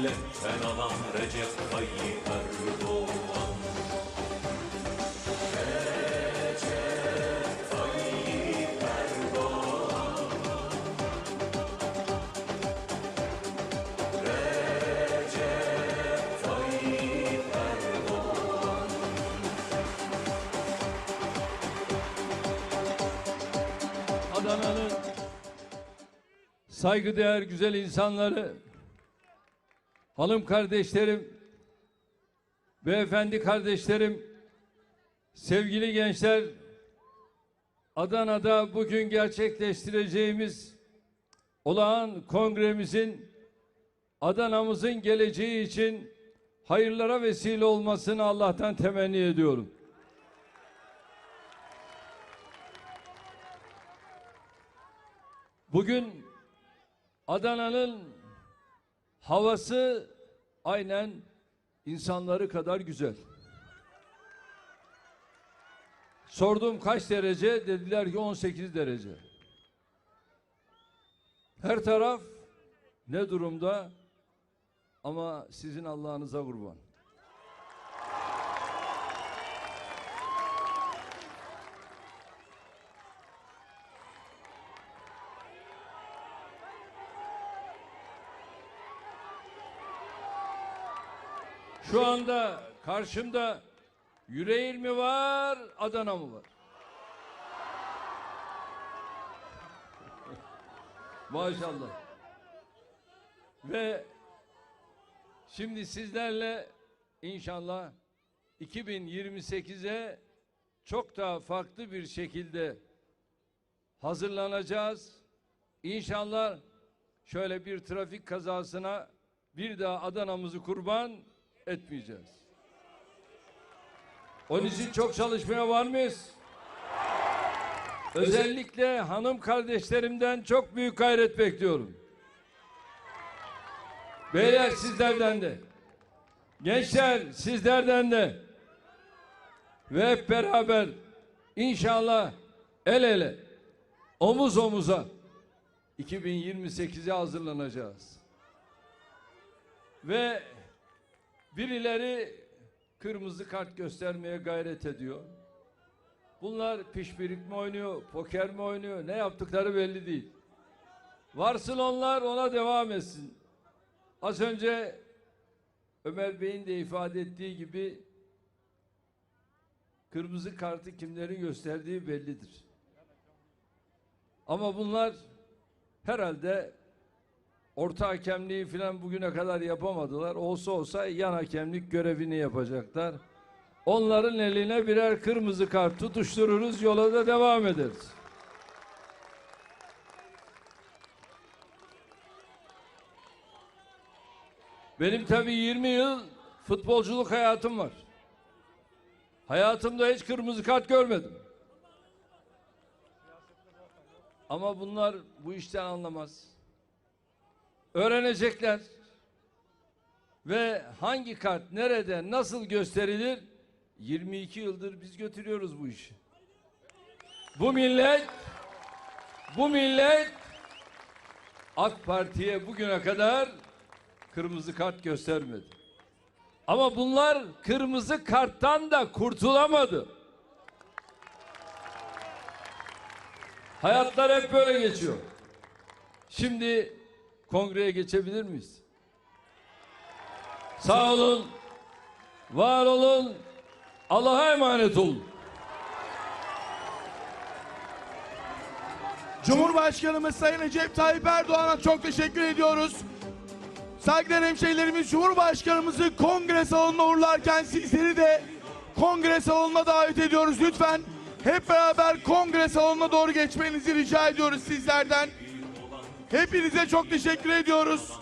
milletten alan Recep Recep Tayyip Erdoğan. Adana'nın saygıdeğer güzel insanları, hanım kardeşlerim, beyefendi kardeşlerim, sevgili gençler, Adana'da bugün gerçekleştireceğimiz olağan kongremizin Adana'mızın geleceği için hayırlara vesile olmasını Allah'tan temenni ediyorum. Bugün Adana'nın havası aynen insanları kadar güzel. Sordum kaç derece? Dediler ki 18 derece. Her taraf ne durumda? Ama sizin Allah'ınıza kurban. Şu anda karşımda Yüreğir mi var, Adana mı var? Maşallah. Ve şimdi sizlerle inşallah 2028'e çok daha farklı bir şekilde hazırlanacağız. İnşallah şöyle bir trafik kazasına bir daha Adana'mızı kurban etmeyeceğiz. Onun için çok çalışmaya var mıyız? Özellikle hanım kardeşlerimden çok büyük gayret bekliyorum. Beyler sizlerden de. Gençler sizlerden de. Ve hep beraber inşallah el ele, omuz omuza 2028'e hazırlanacağız. Ve birileri kırmızı kart göstermeye gayret ediyor. Bunlar pişpirik mi oynuyor, poker mi oynuyor, ne yaptıkları belli değil. Varsın onlar ona devam etsin. Az önce Ömer Bey'in de ifade ettiği gibi kırmızı kartı kimlerin gösterdiği bellidir. Ama bunlar herhalde orta hakemliği falan bugüne kadar yapamadılar. Olsa olsa yan hakemlik görevini yapacaklar. Onların eline birer kırmızı kart tutuştururuz, yola da devam ederiz. Benim tabii 20 yıl futbolculuk hayatım var. Hayatımda hiç kırmızı kart görmedim. Ama bunlar bu işten anlamaz. Öğrenecekler. Ve hangi kart nerede nasıl gösterilir 22 yıldır biz götürüyoruz bu işi. Bu millet bu millet AK Parti'ye bugüne kadar kırmızı kart göstermedi. Ama bunlar kırmızı karttan da kurtulamadı. Hayatlar hep böyle geçiyor. Şimdi kongreye geçebilir miyiz? Sağ olun, var olun, Allah'a emanet olun. Cumhurbaşkanımız Sayın Recep Tayyip Erdoğan'a çok teşekkür ediyoruz. Saygıdeğer hemşehrilerimiz Cumhurbaşkanımızı kongre salonuna uğurlarken sizleri de kongre salonuna davet ediyoruz. Lütfen hep beraber kongre salonuna doğru geçmenizi rica ediyoruz sizlerden. Hepinize çok teşekkür ediyoruz.